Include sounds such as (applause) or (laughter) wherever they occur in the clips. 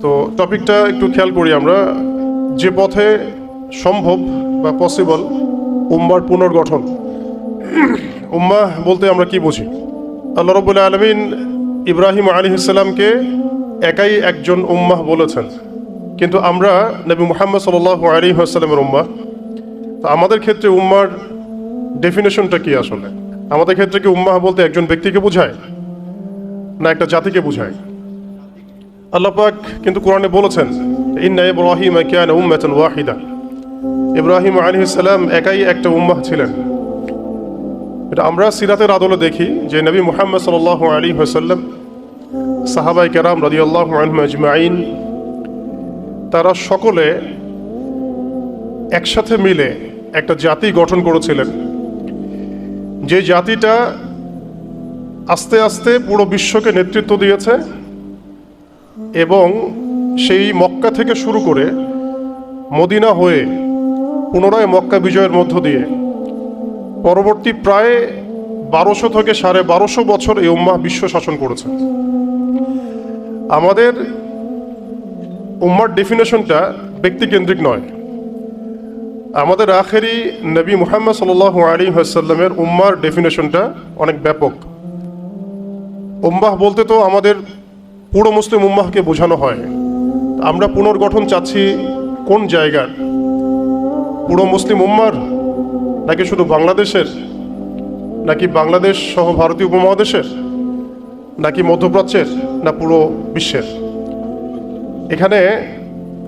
তো টপিকটা একটু খেয়াল করি আমরা। যে পথে সম্ভব বা পসিবল উম্মার পুনর্গঠন। উম্মা বলতে আমরা কি বুঝি? আল্লাহ রবুল্লা আলমিন ইব্রাহিম আলী ইসলামকে একাই একজন উম্মাহ বলেছেন। কিন্তু আমরা নবী মুহাম্মদ সাল আলী আসসালামের উম্মাহ তো আমাদের ক্ষেত্রে উম্মার ডেফিনেশনটা কি আসলে? আমাদের ক্ষেত্রে কি উম্মাহ বলতে একজন ব্যক্তিকে বোঝায়? না একটা জাতিকে বোঝায়? আল্লাহ পাক কিন্তু কোরআনে বলেছেন, ইন্না ইব্রাহিম কানা উম্মাতান ওয়াহিদা। ইব্রাহিম আলাইহিস সালাম একাই একটা উম্মাহ ছিলেন। এটা আমরা সিরাতের আদলে দেখি যে নবী মুহাম্মদ সাল্লাল্লাহু আলাইহি ওয়াসাল্লাম সাহাবাই কেরাম রাদিয়াল্লাহু আনহুম আজমাইন, তারা সকলে একসাথে মিলে একটা জাতি গঠন করেছিলেন। যে জাতিটা আস্তে আস্তে পুরো বিশ্বকে নেতৃত্ব দিয়েছে এবং সেই মক্কা থেকে শুরু করে মদিনা হয়ে পুনরায় মক্কা বিজয়ের মধ্য দিয়ে পরবর্তী প্রায় বারোশো থেকে সাড়ে বারোশো বছর এই উম্মাহ বিশ্ব শাসন করেছে। আমাদের উম্মার ডেফিনেশনটা ব্যক্তিকেন্দ্রিক নয়। আমাদের আখেরি নবী মুহাম্মদ সাল আলী হাসাল্লামের উম্মার ডেফিনেশনটা অনেক ব্যাপক। উম্মাহ বলতে তো আমাদের পুরো মুসলিম উম্মাহকে বোঝানো হয়। আমরা পুনর্গঠন চাচ্ছি কোন জায়গার? পুরো মুসলিম উম্মার নাকি শুধু বাংলাদেশের? নাকি বাংলাদেশ সহ ভারতীয় উপমহাদেশের? নাকি মধ্যপ্রাচ্যের? না পুরো বিশ্বের? এখানে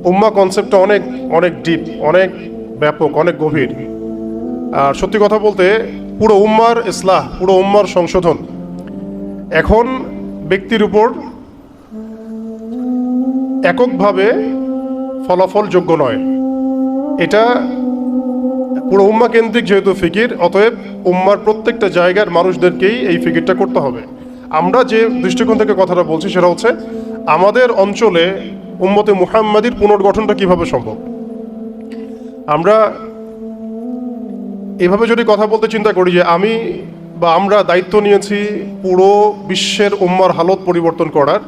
উম্মা কনসেপ্টটা অনেক অনেক ডিপ অনেক ব্যাপক, অনেক গভীর। আর সত্যি কথা বলতে, পুরো উম্মার ইসলাহ, পুরো উম্মার সংশোধন এখন ব্যক্তির উপর এককভাবে ফলাফলযোগ্য নয়। এটা পুরো উম্মা কেন্দ্রিক যেহেতু ফিকির, অতএব উম্মার প্রত্যেকটা জায়গার মানুষদেরকেই এই ফিকিরটা করতে হবে। আমরা যে দৃষ্টিকোণ থেকে কথাটা বলছি সেটা হচ্ছে, আমাদের অঞ্চলে উম্মতে মুহাম্মাদির পুনর্গঠনটা কীভাবে সম্ভব? আমরা এভাবে যদি কথা বলতে চিন্তা করি যে আমি বা আমরা দায়িত্ব নিয়েছি পুরো বিশ্বের উম্মার হালত পরিবর্তন করার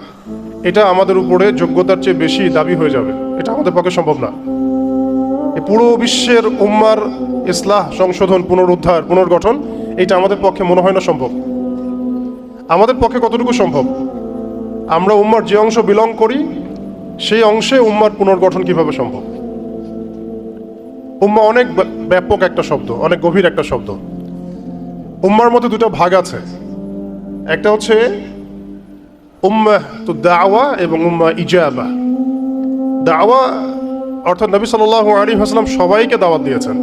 এটা আমাদের উপরে যোগ্যতার চেয়ে বেশি দাবি হয়ে যাবে। এটা আমাদের পক্ষে সম্ভব না। পুরো বিশ্বের উম্মার ইসলাহ, সংশোধন, পুনরুদ্ধার, পুনর্গঠন, এটা আমাদের পক্ষে মনে হয় না সম্ভব। আমাদের পক্ষে কতটুকু সম্ভব? আমরা উম্মার যে অংশ বিলং করি, সেই অংশে উম্মার পুনর্গঠন কীভাবে সম্ভব? উম্মা অনেক ব্য- ব্যাপক একটা শব্দ, অনেক গভীর একটা শব্দ। উম্মার মধ্যে দুটো ভাগ আছে। একটা হচ্ছে উম্মা তো দাওয়া এবং উম্মা ইজাবা। দাওয়া অর্থাৎ নবী সাল আলী হাসলাম সবাইকে দাওয়াত দিয়েছেন।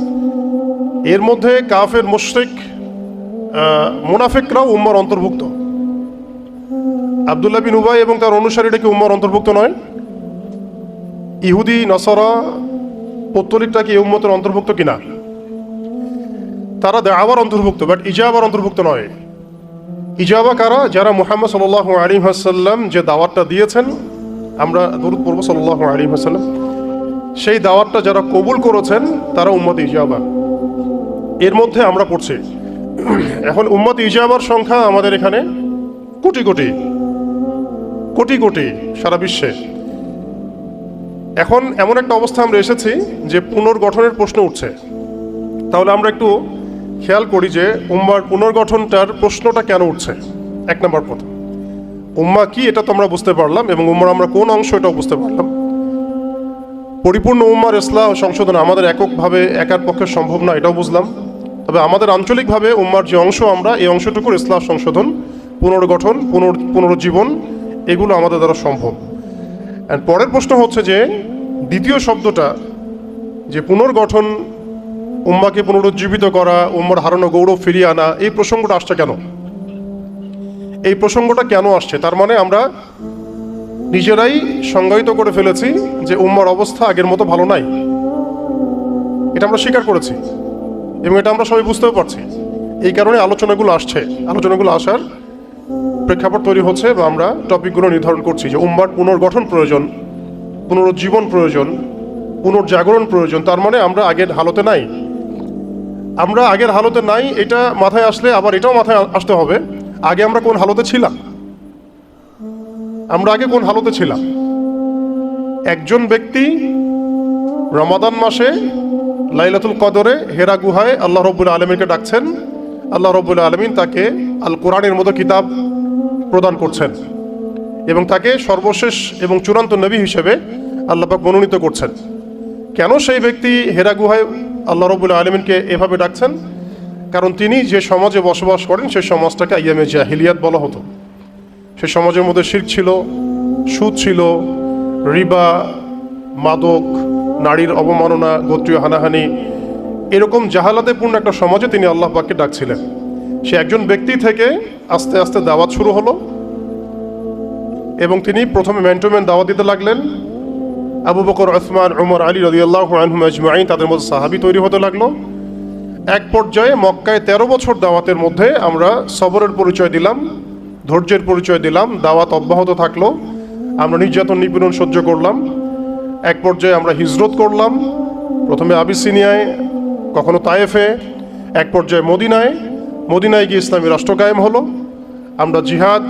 এর মধ্যে কাফের, মুশরিক মুনাফিকরাও উম্মার অন্তর্ভুক্ত। আবদুল্লাহ বিন উবাই এবং তার অনুসারীরা কি উম্মার অন্তর্ভুক্ত নয়? ইহুদি, নসরা পত্তলিকটা কি উম্মতের অন্তর্ভুক্ত কিনা? তারা দাওয়ার অন্তর্ভুক্ত বাট ইজাবার অন্তর্ভুক্ত নয়। ইজাবা কারা? যারা মোহাম্মদ সাল আলী হাসাল্লাম যে দাওয়াতটা দিয়েছেন, আমরা দরুদ পড়ব সাল আলী হাসাল্লাম সেই দাওয়াতটা যারা কবুল করেছেন, তারা উম্মত ইজাবা। এর মধ্যে আমরা পড়ছি, এখন উম্মত ইজাবার সংখ্যা আমাদের এখানে কোটি কোটি কোটি কোটি সারা বিশ্বে। এখন এমন একটা অবস্থা আমরা এসেছি যে পুনর্গঠনের প্রশ্ন উঠছে। তাহলে আমরা একটু খেয়াল করি যে উম্মার পুনর্গঠনটার প্রশ্নটা কেন উঠছে। এক নম্বর প্রথম উম্মা কি এটা তো আমরা বুঝতে পারলাম এবং উম্মার আমরা কোন অংশ এটাও বুঝতে পারলাম। পরিপূর্ণ উম্মার ইসলাহ সংশোধন আমাদের এককভাবে একার পক্ষে সম্ভব না, এটাও বুঝলাম। তবে আমাদের আঞ্চলিকভাবে উম্মার যে অংশ আমরা, এই অংশটুকুর ইসলাহ সংশোধন, পুনর্গঠন, পুনর, পুনরুজ্জীবন, এগুলো আমাদের দ্বারা সম্ভব। অ্যান্ড পরের প্রশ্ন হচ্ছে যে, দ্বিতীয় শব্দটা যে পুনর্গঠন উম্মাকে পুনরুজ্জীবিত করা, উম্মার হারানো গৌরব ফিরিয়ে আনা, এই প্রসঙ্গটা আসছে কেন? এই প্রসঙ্গটা কেন আসছে? তার মানে আমরা নিজেরাই সংজ্ঞায়িত করে ফেলেছি যে উম্মার অবস্থা আগের মতো ভালো নাই। এটা আমরা স্বীকার করেছি এবং এটা আমরা সবাই বুঝতেও পারছি। এই কারণে আলোচনাগুলো আসছে। আলোচনাগুলো আসার প্রেক্ষাপট তৈরি হচ্ছে বা আমরা টপিকগুলো নির্ধারণ করছি যে উম্মার পুনর্গঠন প্রয়োজন, পুনরুজ্জীবন প্রয়োজন, পুনর্জাগরণ প্রয়োজন। তার মানে আমরা আগের হালতে নাই। আমরা আগের হালতে নাই, এটা মাথায় আসলে আবার এটাও মাথায় আসতে হবে, আগে আমরা কোন হালতে ছিলাম? আমরা আগে কোন হালতে ছিলাম? একজন ব্যক্তি রমাদান মাসে লাইলাতুল কদরে হেরা গুহায় আল্লাহ রব্বুল আলমীকে ডাকছেন, আল্লাহ রব্বুল আলমিন তাকে আল কোরআনের মতো কিতাব প্রদান করছেন এবং তাকে সর্বশেষ এবং চূড়ান্ত নবী হিসেবে আল্লাপাক মনোনীত করছেন। কেন সেই ব্যক্তি হেরা গুহায় আল্লাহ রবুল্লা আলমিনকে এভাবে ডাকছেন? কারণ তিনি যে সমাজে বসবাস করেন, সেই সমাজটাকে আইয়ামে জাহিলিয়াত বলা হতো। সেই সমাজের মধ্যে শির ছিল, সুদ ছিল, রিবা, মাদক, নারীর অবমাননা, গোত্রীয় হানাহানি, এরকম জাহালাতে পূর্ণ একটা সমাজে তিনি আল্লাহ পাককে ডাকছিলেন। সে একজন ব্যক্তি থেকে আস্তে আস্তে দাওয়াত শুরু হলো এবং তিনি প্রথমে ম্যান্টোম্যান দাওয়াত দিতে লাগলেন। আবু বকর ওসমান উমর, আলী রদিয়াল্লাহ আনহুম আজমাইন, তাদের মধ্যে সাহাবি তৈরি হতে লাগল। এক পর্যায়ে মক্কায় তেরো বছর দাওয়াতের মধ্যে আমরা সবরের পরিচয় দিলাম, ধৈর্যের পরিচয় দিলাম, দাওয়াত অব্যাহত থাকল, আমরা নির্যাতন নিপীড়ন সহ্য করলাম, এক পর্যায়ে আমরা হিজরত করলাম, প্রথমে আবিসিনিয়ায়, কখনো তায়েফে, এক পর্যায়ে মদিনায় মদিনায় গিয়ে ইসলামী রাষ্ট্র কায়েম হলো, আমরা জিহাদ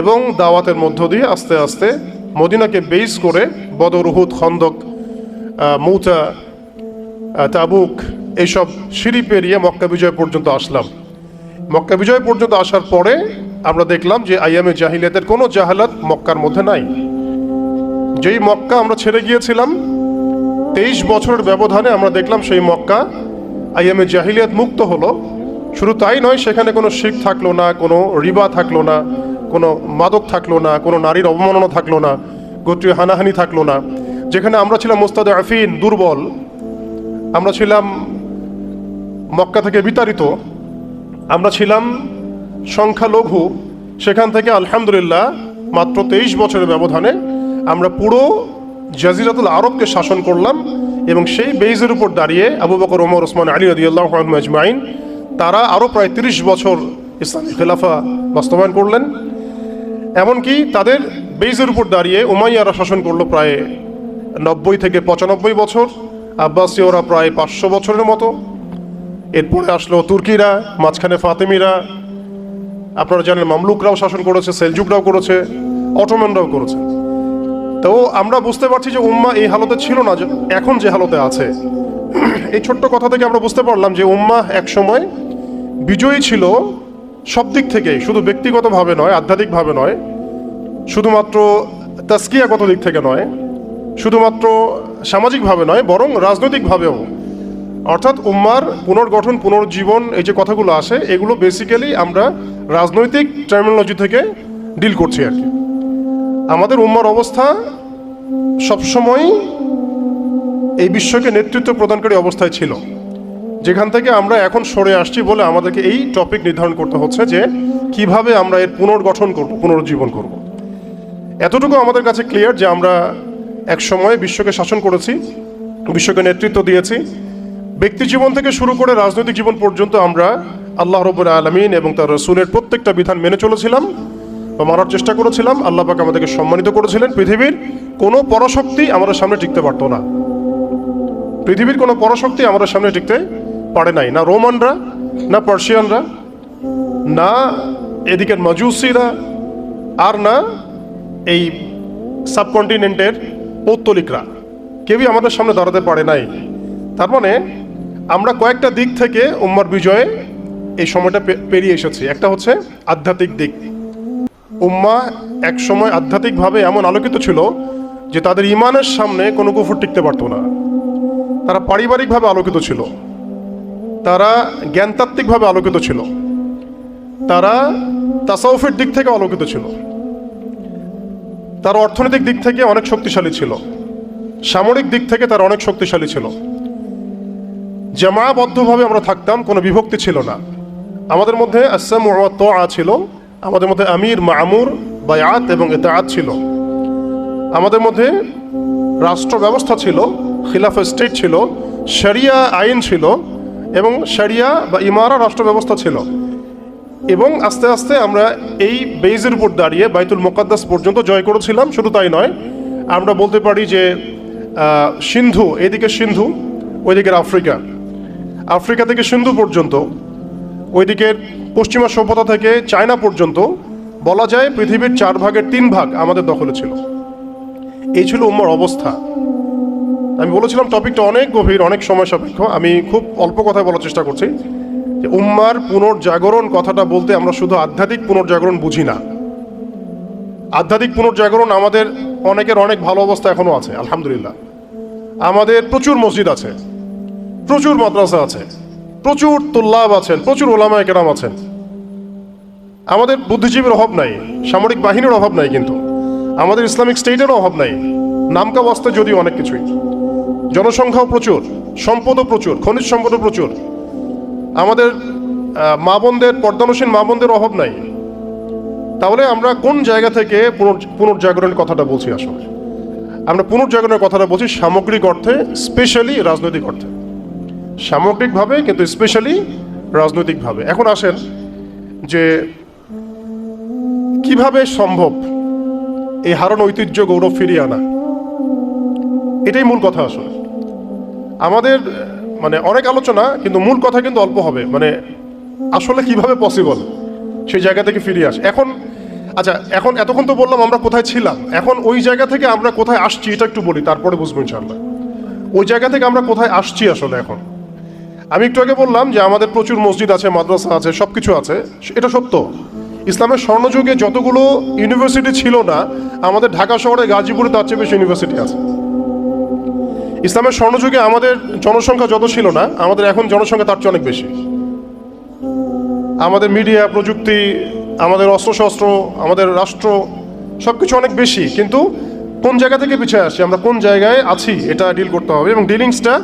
এবং দাওয়াতের মধ্য দিয়ে আস্তে আস্তে মদিনাকে বেস করে বদর উহুদ, খন্দক মৌচা তাবুক এইসব সিঁড়ি পেরিয়ে মক্কা বিজয় পর্যন্ত আসলাম। মক্কা বিজয় পর্যন্ত আসার পরে আমরা দেখলাম যে আইয়ামে জাহিলিয়াতের কোনো জাহালাত মক্কার মধ্যে নাই। যেই মক্কা আমরা ছেড়ে গিয়েছিলাম, তেইশ বছরের ব্যবধানে আমরা দেখলাম সেই মক্কা আইয়ামে জাহিলিয়াত মুক্ত হলো। শুধু তাই নয়, সেখানে কোনো শিখ থাকল না, কোনো রিবা থাকল না কোনো মাদক থাকল না, কোনো নারীর অবমাননা থাকল না, গোত্রীয় হানাহানি থাকল না। যেখানে আমরা ছিলাম মোস্তাদ আফিন দুর্বল। আমরা ছিলাম মক্কা থেকে বিতাড়িত। আমরা ছিলাম সংখ্যালঘু। সেখান থেকে আলহামদুলিল্লাহ মাত্র তেইশ বছরের ব্যবধানে আমরা পুরো জাজিরাতুল আরবকে শাসন করলাম এবং সেই বেইজের উপর দাঁড়িয়ে আবু বকর, ওমর, ওসমান, আলী রদিয়াল্লাহ আজমাইন, তারা আরও প্রায় তিরিশ বছর ইসলামী খেলাফা বাস্তবায়ন করলেন। এমনকি তাদের বেইজের উপর দাঁড়িয়ে উমাইয়ারা শাসন করল প্রায় নব্বই থেকে পঁচানব্বই বছর, আব্বাসীয়রা প্রায় পাঁচশো বছরের মতো। এরপরে আসলো তুর্কিরা, মাঝখানে ফাতেমিরা। আপনারা জানেন মামলুকরাও শাসন করেছে, সেলজুকরাও করেছে, অটোম্যানরাও করেছে। তো আমরা বুঝতে পারছি যে উম্মা এই হালতে ছিল না এখন যে হালতে আছে। এই ছোট্ট কথা থেকে আমরা বুঝতে পারলাম যে উম্মা এক সময় বিজয়ী ছিল সব দিক থেকেই, শুধু ব্যক্তিগতভাবে নয়, আধ্যাত্মিকভাবে নয়, শুধুমাত্র তাস্কিয়াগত দিক থেকে নয়, শুধুমাত্র সামাজিকভাবে নয়, বরং রাজনৈতিকভাবেও। অর্থাৎ উম্মার পুনর্গঠন, পুনর্জীবন, এই যে কথাগুলো আসে, এগুলো বেসিক্যালি আমরা রাজনৈতিক টার্মিনোলজি থেকে ডিল করছি আর কি। আমাদের উম্মার অবস্থা সবসময় এই বিশ্বকে নেতৃত্ব প্রদানকারী অবস্থায় ছিল। যেখান থেকে আমরা এখন সরে আসছি বলে আমাদেরকে এই টপিক নির্ধারণ করতে হচ্ছে যে কীভাবে আমরা এর পুনর্গঠন করব পুনর্জীবন করব। এতটুকু আমাদের কাছে ক্লিয়ার যে আমরা এক সময় বিশ্বকে শাসন করেছি, বিশ্বকে নেতৃত্ব দিয়েছি। ব্যক্তি জীবন থেকে শুরু করে রাজনৈতিক জীবন পর্যন্ত আমরা আল্লাহ রবুল আলমিন এবং তার রসুলের প্রত্যেকটা বিধান মেনে চলেছিলাম বা মানার চেষ্টা করেছিলাম। আল্লাহ আমাদেরকে সম্মানিত করেছিলেন। পৃথিবীর কোনো পরাশক্তি আমাদের সামনে টিকতে পারতো না। পৃথিবীর কোনো পরাশক্তি আমাদের সামনে টিকতে পারে নাই। না রোমানরা, না পার্সিয়ানরা, না এদিকের মাজুসিরা, আর না এই সাবকন্টিনেন্টের পৌত্তলিকরা। কেউই আমাদের সামনে দাঁড়াতে পারে নাই। তার মানে আমরা কয়েকটা দিক থেকে উম্মার বিজয়ে এই সময়টা পেরিয়ে এসেছি। একটা হচ্ছে আধ্যাত্মিক দিক। উম্মা এক সময় আধ্যাত্মিকভাবে এমন আলোকিত ছিল যে তাদের ইমানের সামনে কোনো কুফুর টিকতে পারতো না। তারা পারিবারিকভাবে আলোকিত ছিল। তারা জ্ঞানতাত্ত্বিকভাবে আলোকিত ছিল। তারা তাসাউফের দিক থেকে আলোকিত ছিল। তারা অর্থনৈতিক দিক থেকে অনেক শক্তিশালী ছিল। সামরিক দিক থেকে তারা অনেক শক্তিশালী ছিল। জামাবদ্ধভাবে আমরা থাকতাম, কোনো বিভক্তি ছিল না। আমাদের মধ্যে আসাম তো আ ছিল, আমাদের মধ্যে আমির, মামুর, বায়াত এবং এতায়াত ছিল। আমাদের মধ্যে রাষ্ট্র ব্যবস্থা ছিল খিলাফা স্টেট ছিল, শরিয়া আইন ছিল এবং শরিয়া বা ইমারা রাষ্ট্র ব্যবস্থা ছিল। এবং আস্তে আস্তে আমরা এই বেইজের উপর দাঁড়িয়ে বাইতুল মোকাদ্দাস পর্যন্ত জয় করেছিলাম, শুধু তাই নয়, আমরা বলতে পারি যে সিন্ধু, এদিকে সিন্ধু, ওইদিকের আফ্রিকা। আফ্রিকা থেকে সিন্ধু পর্যন্ত, ওইদিকের পশ্চিমা সভ্যতা থেকে চায়না পর্যন্ত বলা যায় পৃথিবীর চার ভাগের তিন ভাগ আমাদের দখলে ছিল। এই ছিল উম্মার অবস্থা। আমি বলেছিলাম টপিকটা অনেক গভীর, অনেক সময় সাপেক্ষ। আমি খুব অল্প কথায় বলার চেষ্টা করছি যে উম্মার পুনর্জাগরণ কথাটা বলতে আমরা শুধু আধ্যাত্মিক পুনর্জাগরণ বুঝি না। আধ্যাত্মিক পুনর্জাগরণ আমাদের অনেকের অনেক ভালো অবস্থা এখনও আছে, আলহামদুলিল্লাহ। আমাদের প্রচুর মসজিদ আছে, প্রচুর মাদ্রাসা আছে, প্রচুর তোল্লাব আছেন, প্রচুর ওলামায় কেরাম আছেন। আমাদের বুদ্ধিজীবীর অভাব নাই, সামরিক বাহিনীর অভাব নাই কিন্তু। আমাদের ইসলামিক স্টেটেরও অভাব নাই নামকা বস্তা যদিও অনেক কিছুই। জনসংখ্যাও প্রচুর, সম্পদও প্রচুর, খনিজ সম্পদও প্রচুর। আমাদের মা বোনদের, পর্দানসীন মা বোনদের অভাব নাই। তাহলে আমরা কোন জায়গা থেকে পুনর- পুনর্জাগরণের কথাটা বলছি আসলে? আমরা পুনর্জাগরণের কথাটা বলছি সামগ্রিক অর্থে, স্পেশালি রাজনৈতিক অর্থে। সামগ্রিকভাবে কিন্তু স্পেশালি রাজনৈতিকভাবে। এখন আসেন যে কীভাবে সম্ভব এই হারানো ঐতিহ্য গৌরব ফিরিয়ে আনা? এটাই মূল কথা আসলে। আমাদের মানে অনেক আলোচনা, কিন্তু মূল কথা কিন্তু অল্প হবে। মানে আসলে কীভাবে পসিবল সেই জায়গা থেকে ফিরে আসে। এখন আচ্ছা এখন এতক্ষণ তো বললাম আমরা কোথায় ছিলাম। এখন ওই জায়গা থেকে আমরা কোথায় আসছি এটা একটু বলি, তারপরে বুঝব ইনশাল্লাহ ওই জায়গা থেকে আমরা কোথায় আসছি আসলে এখন? আমি একটু আগে বললাম যে আমাদের প্রচুর মসজিদ আছে, মাদ্রাসা আছে সব কিছু আছে। এটা সত্য। ইসলামের স্বর্ণযুগে যতগুলো ইউনিভার্সিটি ছিল না, আমাদের ঢাকা শহরে গাজীপুরে তার চেয়ে বেশি ইউনিভার্সিটি আছে। ইসলামের স্বর্ণযুগে আমাদের জনসংখ্যা যত ছিল না, আমাদের এখন জনসংখ্যা তার চেয়ে অনেক বেশি। আমাদের মিডিয়া, প্রযুক্তি, আমাদের অস্ত্রশস্ত্র, আমাদের রাষ্ট্র সব কিছু অনেক বেশি, কিন্তু কোন জায়গা থেকে পিছিয়ে আসছি আমরা কোন জায়গায় আছি এটা ডিল করতে হবে এবং ডিলিংসটা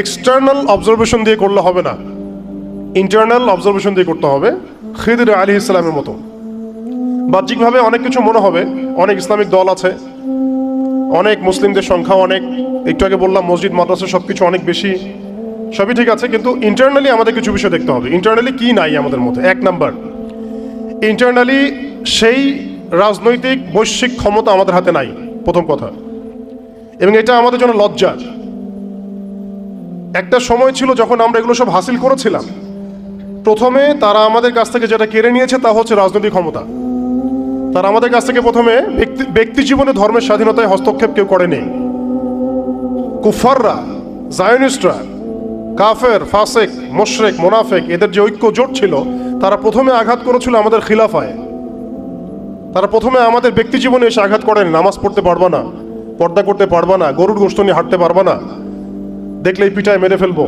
এক্সটার্নাল অবজারভেশন দিয়ে করলে হবে না। ইন্টারনাল অবজারভেশন দিয়ে করতে হবে, খিদির আলী ইসলামের মতো। বাহ্যিকভাবে অনেক কিছু মনে হবে, অনেক ইসলামিক দল আছে অনেক মুসলিমদের সংখ্যা অনেক। একটু আগে বললাম, মসজিদ, মাদ্রাসা সব কিছু অনেক বেশি। সবই ঠিক আছে, কিন্তু ইন্টারনালি আমাদের কিছু বিষয় দেখতে হবে। ইন্টারনালি কি নাই আমাদের মধ্যে? এক নাম্বার ইন্টারনালি সেই রাজনৈতিক, বৈশ্বিক ক্ষমতা আমাদের হাতে নাই। প্রথম কথা। এবং এটা আমাদের জন্য লজ্জার। একটা সময় ছিল যখন আমরা এগুলো সব হাসিল করেছিলাম। প্রথমে তারা আমাদের কাছ থেকে যেটা কেড়ে নিয়েছে তা হচ্ছে রাজনৈতিক ক্ষমতা। তারা আমাদের কাছ থেকে প্রথমে ব্যক্তি জীবনে ধর্মের স্বাধীনতায় হস্তক্ষেপ কেউ করেনি। কুফাররা জায়নিস্টরা, কাফের, ফাসেক, মোশরেক, মোনাফেক, এদের যে ঐক্য জোট ছিল, তারা প্রথমে আঘাত করেছিল আমাদের খিলাফায়। তারা প্রথমে আমাদের ব্যক্তি জীবনে এসে আঘাত করেন, নামাজ পড়তে পারবা না, পর্দা করতে পারবা না, গরুর গোষ্ঠ নিয়ে হাঁটতে পারবা না, দেখলেই পিঠায় মেরে ফেলব।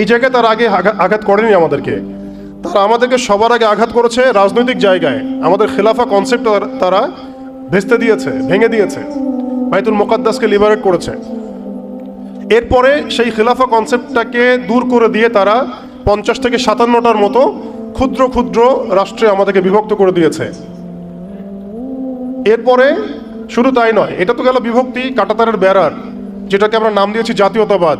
এই জায়গায় তার আগে, আঘাত করেনি আমাদেরকে। তারা আমাদেরকে সবার আগে আঘাত করেছে রাজনৈতিক জায়গায়। আমাদের খেলাফা কনসেপ্ট তারা ভেস্তে দিয়েছে, ভেঙে দিয়েছে। বাইতুল মোকাদ্দাসকে লিবারেট করেছে। এরপরে সেই খেলাফা কনসেপ্টটাকে দূর করে দিয়ে তারা পঞ্চাশ থেকে সাতান্নটার মতো ক্ষুদ্র ক্ষুদ্র রাষ্ট্রে আমাদেরকে বিভক্ত করে দিয়েছে। এরপরে শুধু তাই নয়, এটা তো গেল বিভক্তি, কাটাতারের বেড়ার যেটাকে আমরা নাম দিয়েছি জাতীয়তাবাদ।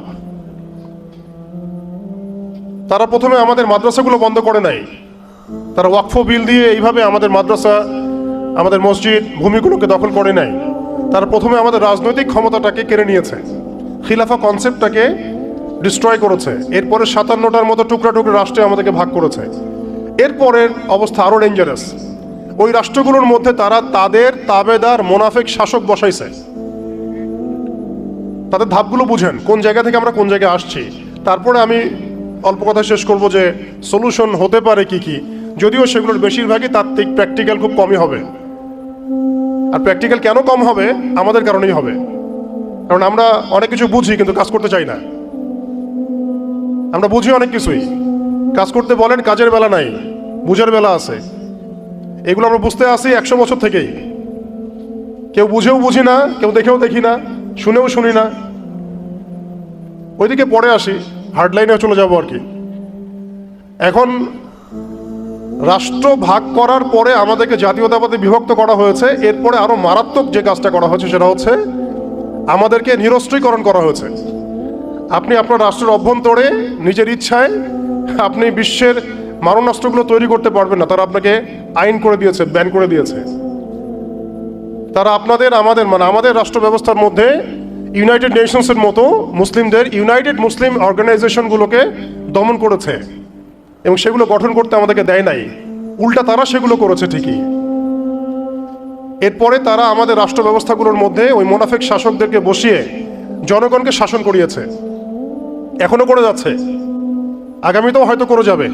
তারা প্রথমে আমাদের মাদ্রাসাগুলো বন্ধ করে নাই। তারা ওয়াকফ বিল দিয়ে এইভাবে আমাদের মাদ্রাসা, আমাদের মসজিদ ভূমিগুলোকে দখল করে নাই। তারা প্রথমে আমাদের রাজনৈতিক ক্ষমতাটাকে কেড়ে নিয়েছে। খিলাফা কনসেপ্টটাকে ডিস্ট্রয় করেছে। এরপরে সাতান্নটার মতো টুকরা টুকরা রাষ্ট্রে আমাদেরকে ভাগ করেছে। এরপরের অবস্থা আরও ডেঞ্জারাস ওই রাষ্ট্রগুলোর মধ্যে তারা তাদের তাবেদার মোনাফেক শাসক বসাইছে। তাদের ধাপগুলো বুঝেন, কোন জায়গা থেকে আমরা কোন জায়গায় আসছি। তারপরে আমি অল্প কথা শেষ করব যে সলিউশন হতে পারে কি কি? যদিও সেগুলোর বেশিরভাগই তাত্ত্বিক প্র্যাকটিক্যাল খুব কমই হবে। আর প্র্যাকটিক্যাল কেন কম হবে? আমাদের কারণেই হবে। কারণ আমরা অনেক কিছু বুঝি কিন্তু কাজ করতে চাই না। আমরা বুঝি অনেক কিছুই। কাজ করতে বলেন, কাজের বেলা নাই, বুঝার বেলা আছে। এগুলো আমরা বুঝতে আসি একশো বছর থেকেই। কেউ বুঝেও বুঝি না, কেউ দেখেও দেখি না, শুনেও শুনি না। ওইদিকে পরে আসি। হার্ডলাইনে চলে যাব আর কি। এখন রাষ্ট্র ভাগ করার পরে আমাদেরকে জাতীয়তাবাদে বিভক্ত করা হয়েছে। এরপরে আরও মারাত্মক যে কাজটা করা হয়েছে সেটা হচ্ছে আমাদেরকে নিরস্ত্রীকরণ করা হয়েছে। আপনি আপনার রাষ্ট্রের অভ্যন্তরে নিজের ইচ্ছায় আপনি বিশ্বের মারণাস্ত্রগুলো তৈরি করতে পারবেন না। তারা আপনাকে আইন করে দিয়েছে, ব্যান করে দিয়েছে। তারা আপনাদের, আমাদের মানে আমাদের রাষ্ট্র ব্যবস্থার মধ্যে ইউনাইটেড নেশনসের মতো মুসলিমদের ইউনাইটেড মুসলিম অর্গানাইজেশনগুলোকে দমন করেছে এবং সেগুলো গঠন করতে আমাদেরকে দেয় নাই। উল্টা তারা সেগুলো করেছে ঠিকই। এরপরে তারা আমাদের রাষ্ট্র ব্যবস্থাগুলোর মধ্যে ওই মোনাফেক শাসকদেরকে বসিয়ে জনগণকে শাসন করিয়েছে। এখনও করে যাচ্ছে। আগামীতেও হয়তো করে যাবে।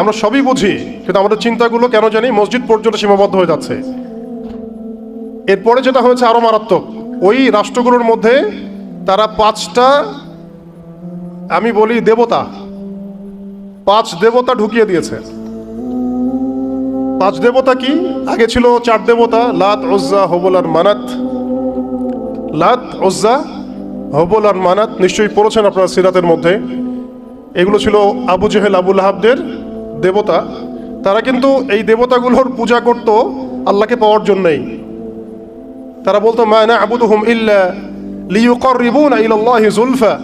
আমরা সবই বুঝি, কিন্তু আমাদের চিন্তাগুলো কেন জানি মসজিদ পর্যন্ত সীমাবদ্ধ হয়ে যাচ্ছে। এরপরে যেটা হয়েছে আরও মারাত্মক। ওই রাষ্ট্রগুলোর মধ্যে তারা পাঁচটা, আমি বলি দেবতা, পাঁচ দেবতা ঢুকিয়ে দিয়েছে। পাঁচ দেবতা কি? আগে ছিল চার দেবতা, লাত ওজ্জা হবল আর মানাত। লাত ওজ্জা হবল আর মানাত নিশ্চয়ই পড়েছেন আপনারা সিরাতের মধ্যে। এগুলো ছিল আবু জেহেল আবুল হাবদের দেবতা। তারা কিন্তু এই দেবতাগুলোর পূজা করত আল্লাহকে পাওয়ার জন্যই। তারা বলতো মায়না আবুদুহুম ইল্লা লিউকরিবুনা ইলাল্লাহি জুলফা।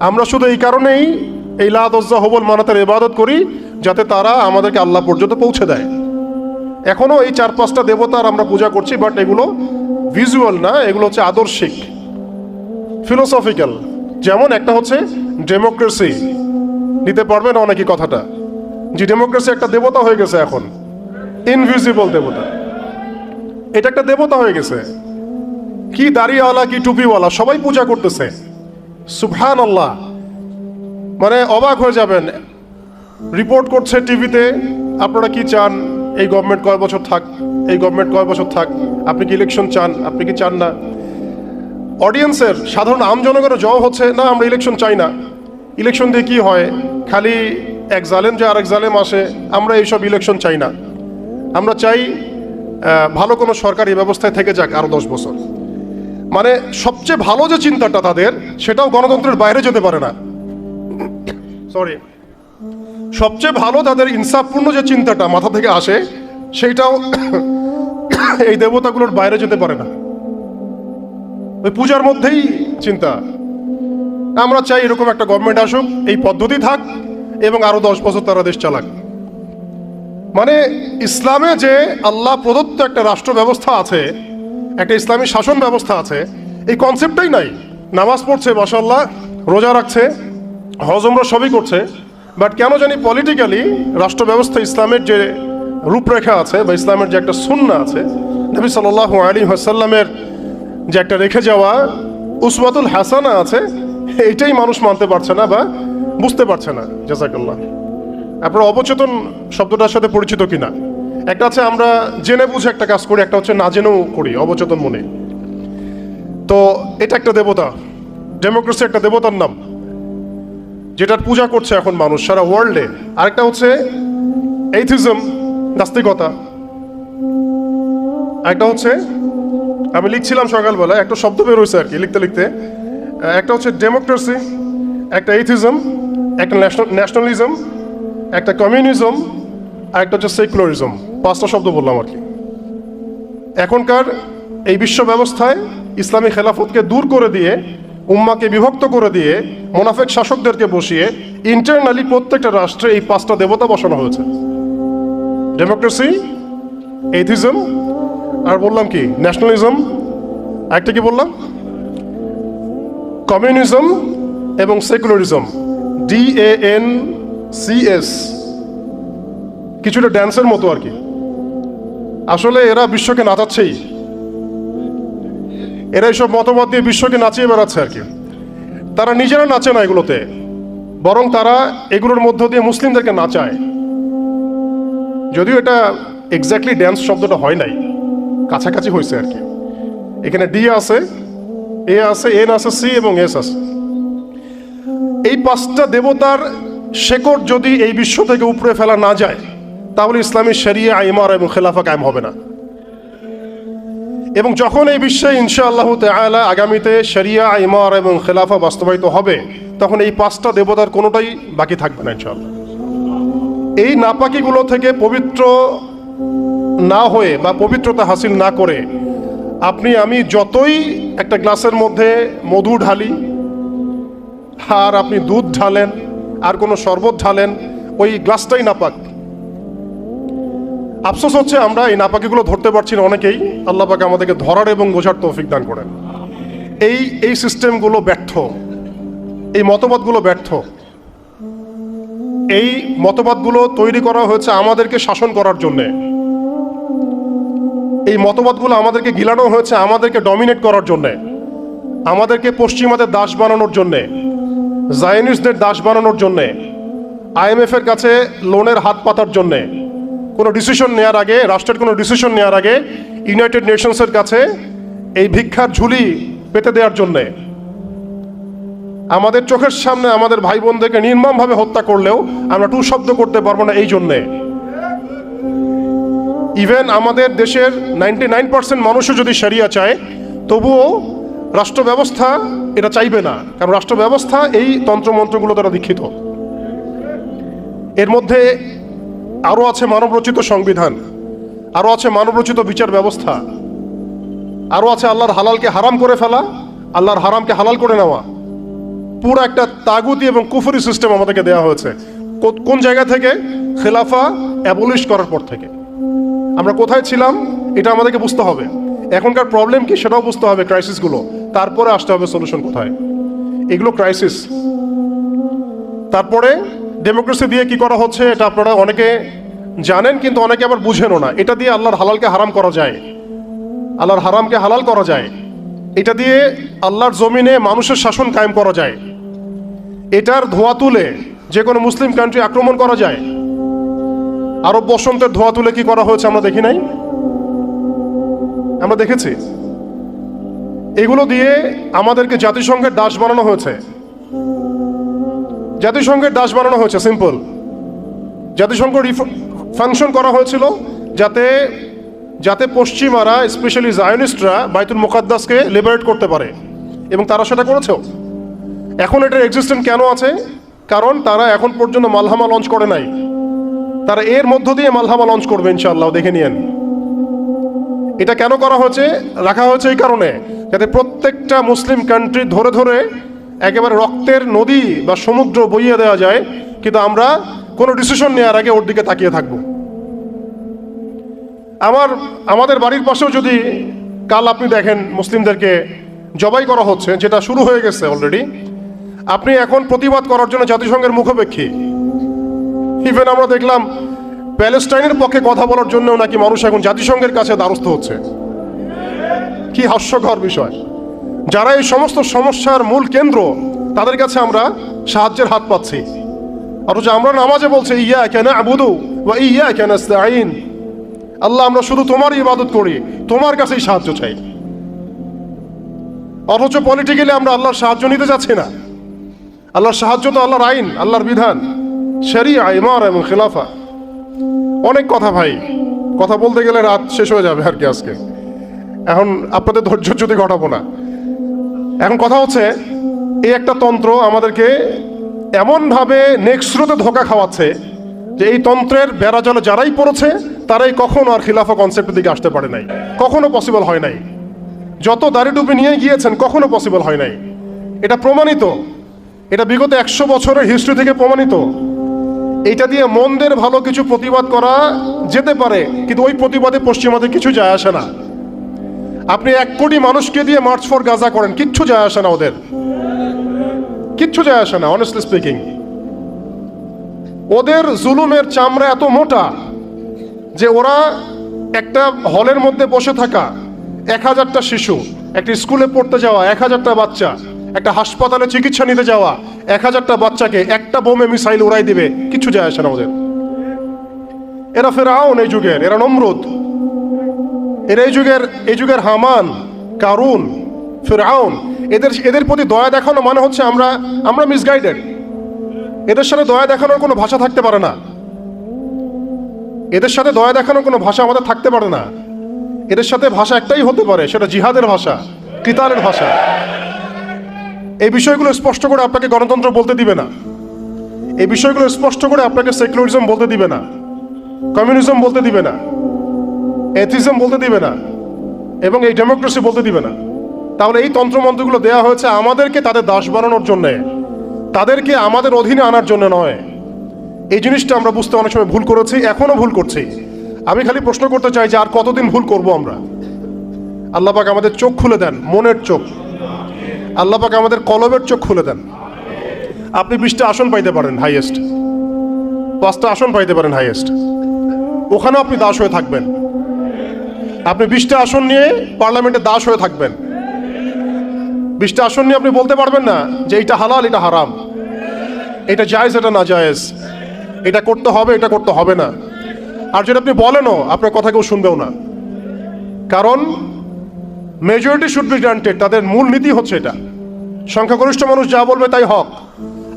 আমরা শুধু এই কারণেই এই লাদজ্জা হবল মানাতের ইবাদত করি, যাতে তারা আমাদেরকে আল্লাহ পর্যন্ত পৌঁছে দেয়। এখনও এই চার পাঁচটা দেবতার আমরা পূজা করছি, বাট এগুলো ভিজুয়াল না, এগুলো হচ্ছে আদর্শিক, ফিলোসফিক্যাল। যেমন একটা হচ্ছে ডেমোক্রেসি। নিতে পারবেন অনেকই কথাটা। যে ডেমোক্রেসি একটা দেবতা হয়ে গেছে এখন। ইনভিজিবল দেবতা। এটা একটা দেবতা হয়ে গেছে। কি দাড়িওয়ালা, কি টুপিওয়ালা, সবাই পূজা করতেছে। সুবহান আল্লাহ মানে অবাক হয়ে যাবেন। রিপোর্ট করছে টিভিতে, আপনারা কি চান? এই গভর্নমেন্ট কয় বছর থাক, এই গভর্নমেন্ট কয় বছর থাক, আপনি কি ইলেকশন চান, আপনি কি চান না? অডিয়েন্সের সাধারণ আম জনগণের জবাব হচ্ছে, না, আমরা ইলেকশন চাই না। ইলেকশন দিয়ে কি হয়? খালি এক জালেম যে আরেক জালেম আসে, আমরা এইসব ইলেকশন চাই না। আমরা চাই ভালো কোনো সরকারি ব্যবস্থায় থেকে যাক আরও দশ বছর। মানে সবচেয়ে ভালো যে চিন্তাটা তাদের, সেটাও গণতন্ত্রের বাইরে যেতে পারে না। সরি সবচেয়ে ভালো তাদের ইনসাফপূর্ণ যে চিন্তাটা মাথা থেকে আসে, সেইটাও (coughs) এই দেবতাগুলোর বাইরে যেতে পারে না। ওই পূজার মধ্যেই চিন্তা। আমরা চাই এরকম একটা গভর্নমেন্ট আসুক, এই পদ্ধতি থাক, এবং আরও দশ বছর তারা দেশ চালাক। মানে ইসলামে যে আল্লাহ প্রদত্ত একটা রাষ্ট্র ব্যবস্থা আছে একটা ইসলামী শাসন ব্যবস্থা আছে, এই কনসেপ্টটাই নাই। নামাজ পড়ছে মাসাল্লাহ রোজা রাখছে হজমরা সবই করছে বাট কেন জানি পলিটিক্যালি রাষ্ট্র ব্যবস্থা ইসলামের যে রূপরেখা আছে বা ইসলামের যে একটা সুন্না আছে, নবী সাল্লাহ আলী হাসাল্লামের যে একটা রেখে যাওয়া উসমাতুল হাসানা আছে, এইটাই মানুষ মানতে পারছে না বা বুঝতে পারছে না জাজাকাল্লাহ আপনার অবচেতন শব্দটার সাথে পরিচিত কিনা? একটা আছে আমরা জেনে বুঝে একটা কাজ করি, একটা হচ্ছে না জেনেও করি, অবচেতন মনে। তো এটা একটা দেবতা। ডেমোক্রেসি একটা দেবতার নাম, যেটার পূজা করছে এখন মানুষ সারা ওয়ার্ল্ডে আরেকটা হচ্ছে এইথিজম নাস্তিকতা। আরেকটা হচ্ছে, আমি লিখছিলাম সকালবেলা একটা শব্দ বের হয়েছে আর কি, লিখতে লিখতে। একটা হচ্ছে ডেমোক্রেসি একটা এইথিজম একটা ন্যাশনালিজম একটা কমিউনিজম আর একটা হচ্ছে সেকুলারিজম পাঁচটা শব্দ বললাম আর কি। এখনকার এই বিশ্ব ব্যবস্থায় ইসলামী খেলাফতকে দূর করে দিয়ে, উম্মাকে বিভক্ত করে দিয়ে, মোনাফেক শাসকদেরকে বসিয়ে ইন্টারনালি প্রত্যেকটা রাষ্ট্রে এই পাঁচটা দেবতা বসানো হয়েছে। ডেমোক্রেসি এইথিজম আর বললাম কি ন্যাশনালিজম একটা কি বললাম? কমিউনিজম এবং secularism D A N C S কিছুটা ড্যান্সের মতো আর কি। আসলে এরা বিশ্বকে নাচাচ্ছেই। এরা এইসব মতবাদ দিয়ে বিশ্বকে নাচিয়ে বেড়াচ্ছে আর কি। তারা নিজেরা নাচে না এগুলোতে, বরং তারা এগুলোর মধ্য দিয়ে মুসলিমদেরকে নাচায়। যদিও এটা এক্স্যাক্টলি ড্যান্স শব্দটা হয় নাই, কাছাকাছি হয়েছে আর কি। এখানে ডি আছে এ আছে এন আছে সি এবং এস আছে। এই পাঁচটা দেবতার শেকড় যদি এই বিশ্ব থেকে উপরে ফেলা না যায় তাহলে ইসলামী শরিয়া আইমার এবং খেলাফা কায়েম হবে না। এবং যখন এই বিশ্বে ইনশা আল্লাহ তালা আগামীতে শরিয়া আইমার এবং খেলাফা বাস্তবায়িত হবে, তখন এই পাঁচটা দেবতার কোনোটাই বাকি থাকবে না ইনশাআল্লাহ। এই নাপাকিগুলো থেকে পবিত্র না হয়ে বা পবিত্রতা হাসিল না করে, আপনি, আমি যতই একটা গ্লাসের মধ্যে মধু ঢালি, আর আপনি দুধ ঢালেন, আর কোনো শরবত ঢালেন, ওই গ্লাসটাই নাপাক। আফসোস হচ্ছে আমরা এই নাপাকিগুলো ধরতে পারছি না অনেকেই। আল্লাহ পাকে আমাদেরকে ধরার এবং বোঝার তৌফিক দান করেন। এই এই সিস্টেমগুলো ব্যর্থ। এই মতবাদগুলো ব্যর্থ। এই মতবাদগুলো তৈরি করা হয়েছে আমাদেরকে শাসন করার জন্যে। এই মতবাদগুলো আমাদেরকে গিলানো হয়েছে আমাদেরকে ডমিনেট করার জন্যে। আমাদেরকে পশ্চিমাদের দাস বানানোর জন্যে জায়নিস্টদের দাস বানানোর জন্যে আইএমএফ এর কাছে লোনের হাত পাতার জন্যে কোনো ডিসিশন নেওয়ার আগে, রাষ্ট্রের কোনো ডিসিশন নেওয়ার আগে ইউনাইটেড নেশনসের কাছে এই ভিক্ষার ঝুলি পেতে দেওয়ার জন্যে আমাদের চোখের সামনে আমাদের ভাই বোনদেরকে নির্মমভাবে হত্যা করলেও আমরা টু শব্দ করতে পারব না এই জন্যে। ইভেন আমাদের দেশের নাইনটি নাইন পার্সেন্ট মানুষও যদি সারিয়া চায়, তবুও রাষ্ট্র ব্যবস্থা এটা চাইবে না, কারণ রাষ্ট্র ব্যবস্থা এই তন্ত্রমন্ত্রগুলো দ্বারা দীক্ষিত। এর মধ্যে আরও আছে মানবরচিত সংবিধান আরও আছে মানবরচিত বিচার ব্যবস্থা আরও আছে আল্লাহর হালালকে হারাম করে ফেলা, আল্লাহর হারামকে হালাল করে নেওয়া। পুরো একটা তাগুতি এবং কুফরি সিস্টেম আমাদেরকে দেওয়া হয়েছে। কোন জায়গা থেকে? খেলাফা অ্যাবলিশ করার পর থেকে। আমরা কোথায় ছিলাম? এটা আমাদেরকে বুঝতে হবে। এখনকার প্রবলেম কি সেটাও বুঝতে হবে ক্রাইসিসগুলো তারপরে আসতে হবে সলিউশন কোথায়? এগুলো ক্রাইসিস তারপরে ডেমোক্রেসি দিয়ে কি করা হচ্ছে, এটা আপনারা অনেকে জানেন, কিন্তু অনেকে আবার বুঝেনও না। এটা দিয়ে আল্লাহর হালালকে হারাম করা যায়। আল্লাহর হারামকে হালাল করা যায়। এটা দিয়ে আল্লাহর জমিনে মানুষের শাসন কায়েম করা যায়। এটার ধোয়া তুলে যে কোনো মুসলিম কান্ট্রি আক্রমণ করা যায়। আরব বসন্তের ধোয়া তুলে কি করা হয়েছে আমরা দেখি নাই? আমরা দেখেছি। এগুলো দিয়ে আমাদেরকে জাতিসংঘের দাস বানানো হয়েছে। জাতিসংঘের দাস বানানো হয়েছে সিম্পল জাতিসংঘ ফাংশন করা হয়েছিল যাতে যাতে পশ্চিমারা স্পেশালি জায়নিস্টরা বাইতুল মুকাদ্দাসকে লিবারেট করতে পারে। এবং তারা সেটা করেছেও। এখন এটার এক্সিস্টেন্ট কেন আছে? কারণ তারা এখন পর্যন্ত মালহামা লঞ্চ করে নাই। তারা এর মধ্য দিয়ে মালহামা লঞ্চ করবে, ইনশাআল্লাহ, দেখে নিয়েন। এটা কেন করা হয়েছে? রাখা হয়েছে এই কারণে, যাতে প্রত্যেকটা মুসলিম কান্ট্রি ধরে ধরে একেবারে রক্তের নদী বা সমুদ্র বইয়ে দেওয়া যায়, কিন্তু আমরা কোনো ডিসিশন নেওয়ার আগে ওর দিকে তাকিয়ে থাকব। আমার, আমাদের বাড়ির পাশেও যদি কাল আপনি দেখেন মুসলিমদেরকে জবাই করা হচ্ছে, যেটা শুরু হয়ে গেছে অলরেডি আপনি এখন প্রতিবাদ করার জন্য জাতিসংঘের মুখোপেক্ষী। ইভেন আমরা দেখলাম প্যালেস্টাইনের পক্ষে কথা বলার জন্য নাকি মানুষ এখন জাতিসংঘের কাছে দ্বারস্থ হচ্ছে। কি হাস্যকর বিষয়। যারা এই সমস্ত সমস্যার মূল কেন্দ্র, তাদের কাছে আমরা সাহায্যের হাত পাচ্ছি। অথচ আমরা নামাজে বলছি ইয়া কেন আবুদু বা ইয়া কেন আইন আল্লাহ, আমরা শুধু তোমারই ইবাদত করি, তোমার কাছেই সাহায্য চাই। অথচ পলিটিক্যালি আমরা আল্লাহর সাহায্য নিতে যাচ্ছি না। আল্লাহর সাহায্য তো আল্লাহর আইন, আল্লাহর বিধান, শরিয়া ইমার এবং খিলাফা। অনেক কথা ভাই, কথা বলতে গেলে রাত শেষ হয়ে যাবে আর কি আজকে। এখন আপনাদের ধৈর্য যদি ঘটাবো না। এখন কথা হচ্ছে, এই একটা তন্ত্র আমাদেরকে এমনভাবে নেক্সট স্রোতে ধোকা খাওয়াচ্ছে যে এই তন্ত্রের বেড়াজালে যারাই পড়েছে, তারাই কখনো আর খিলাফা কনসেপ্টের দিকে আসতে পারে নাই। কখনো পসিবল হয় নাই। যত দাড়ি টুপি নিয়ে গিয়েছেন, কখনো পসিবল হয় নাই। এটা প্রমাণিত। এটা বিগত একশো বছরের হিস্ট্রি থেকে প্রমাণিত। এটা দিয়ে মন্দের ভালো কিছু প্রতিবাদ করা যেতে পারে, কিন্তু ওই প্রতিবাদে পশ্চিমাদের কিছু যায় আসে না। আপনি এক কোটি মানুষকে দিয়ে মার্চ ফর গাজা করেন। কিচ্ছু যায় আসে না ওদের। কিচ্ছু যায় আসে না অনেস্টলি স্পিকিং ওদের জুলুমের চামড়া এত মোটা যে ওরা একটা হলের মধ্যে বসে থাকা, এক হাজারটা শিশু, একটা স্কুলে পড়তে যাওয়া, এক হাজারটা বাচ্চা, একটা হাসপাতালে চিকিৎসা নিতে যাওয়া, এক হাজারটা বাচ্চাকে একটা বোমে মিসাইল উড়াই দিবে কিছু যায় আসে না ওদের। এরা ফেরাউন এই যুগের, এরা নমরুদ। এরা এই যুগের এই যুগের হামান, কারুন ফেরাউন এদের এদের প্রতি দয়া দেখানো মানে হচ্ছে আমরা আমরা মিসগাইডেড এদের সাথে দয়া দেখানোর কোনো ভাষা থাকতে পারে না। এদের সাথে দয়া দেখানোর কোনো ভাষা আমাদের থাকতে পারে না। এদের সাথে ভাষা একটাই হতে পারে, সেটা জিহাদের ভাষা, কিতালের ভাষা। এই বিষয়গুলো স্পষ্ট করে আপনাকে গণতন্ত্র বলতে দিবে না। এই বিষয়গুলো স্পষ্ট করে আপনাকে সেকুলারিজম বলতে দিবে না। কমিউনিজম বলতে দিবে না। এথিজম বলতে দিবে না, এবং এই ডেমোক্রেসি বলতে দিবে না। তাহলে এই তন্ত্রমন্ত্রগুলো দেওয়া হয়েছে আমাদেরকে তাদের দাস বানানোর জন্যে, তাদেরকে আমাদের অধীনে আনার জন্য নয়। এই জিনিসটা আমরা বুঝতে অনেক সময় ভুল করেছি, এখনও ভুল করছি। আমি খালি প্রশ্ন করতে চাই যে আর কতদিন ভুল করব আমরা? আল্লাহ পাক আমাদের চোখ খুলে দেন, মনের চোখ। আল্লাহ পাক আমাদের কলবের চোখ খুলে দেন। আপনি বিশটা আসন পাইতে পারেন হাইয়েস্ট পাঁচটা আসন পাইতে পারেন হাইয়েস্ট ওখানেও আপনি দাস হয়ে থাকবেন। আপনি বিশটা আসন নিয়ে পার্লামেন্টে দাস হয়ে থাকবেন। বিশটা আসন নিয়ে আপনি বলতে পারবেন না যে এটা হালাল, এটা হারাম। এটা জায়েজ, এটা না জায়েজ এটা করতে হবে, এটা করতে হবে না। আর যদি আপনি বলেনও, আপনার কথা কেউ শুনবেও না। কারণ মেজরিটি শুড বি গ্রান্টেড তাদের মূল নীতি হচ্ছে এটা। সংখ্যাগরিষ্ঠ মানুষ যা বলবে তাই হক।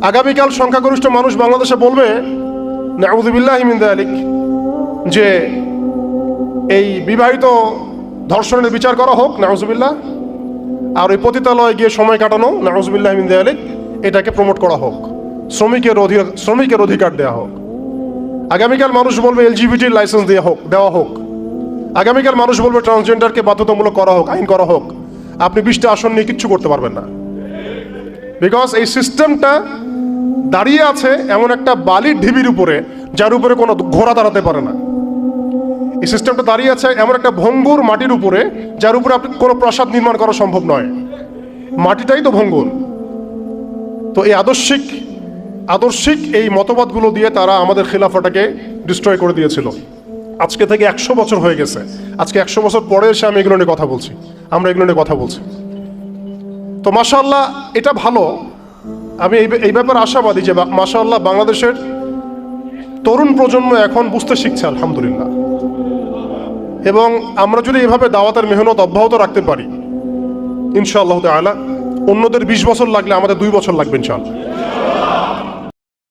আগামীকাল সংখ্যাগরিষ্ঠ মানুষ বাংলাদেশে বলবে না নাউজুবিল্লাহ মিন আলিক যে এই বিবাহিত ধর্ষণের বিচার করা হোক, নাউজুবিল্লাহ। আর ওই পতিতালয়ে গিয়ে সময় কাটানো, নাউজুবিল্লাহ মিন আলিক এটাকে প্রমোট করা হোক। শ্রমিকের অধিকার শ্রমিকের অধিকার দেওয়া হোক। আগামীকাল মানুষ বলবে এলজিবিটির লাইসেন্স দেওয়া হোক দেওয়া হোক। আগামীকাল মানুষ বলবে ট্রান্সজেন্ডারকে বাধ্যতামূলক করা হোক, আইন করা হোক। আপনি বিশটা আসন নিয়ে কিচ্ছু করতে পারবেন না। বিকজ এই সিস্টেমটা দাঁড়িয়ে আছে এমন একটা বালির ঢিবির উপরে, যার উপরে কোনো ঘোড়া দাঁড়াতে পারে না। এই সিস্টেমটা দাঁড়িয়ে আছে এমন একটা ভঙ্গুর মাটির উপরে, যার উপরে আপনি কোনো প্রাসাদ নির্মাণ করা সম্ভব নয়। মাটিটাই তো ভঙ্গুর। তো এই আদর্শিক আদর্শিক এই মতবাদগুলো দিয়ে তারা আমাদের খিলাফাটাকে ডিস্ট্রয় করে দিয়েছিল। আজকে থেকে একশো বছর হয়ে গেছে। আজকে একশো বছর পরে এসে আমি এগুলো নিয়ে কথা বলছি। আমরা এগুলো নিয়ে কথা বলছি। তো মাশাল্লাহ এটা ভালো। আমি এই ব্যাপারে আশাবাদী যে মাশাআল্লাহ বাংলাদেশের তরুণ প্রজন্ম এখন বুঝতে শিখছে, আলহামদুলিল্লাহ। এবং আমরা যদি এভাবে দাওয়াতের মেহনত অব্যাহত রাখতে পারি, ইনশাআল্লাহ তালা অন্যদের বিশ বছর লাগলে আমাদের দুই বছর লাগবে, ইনশাআল্লাহ।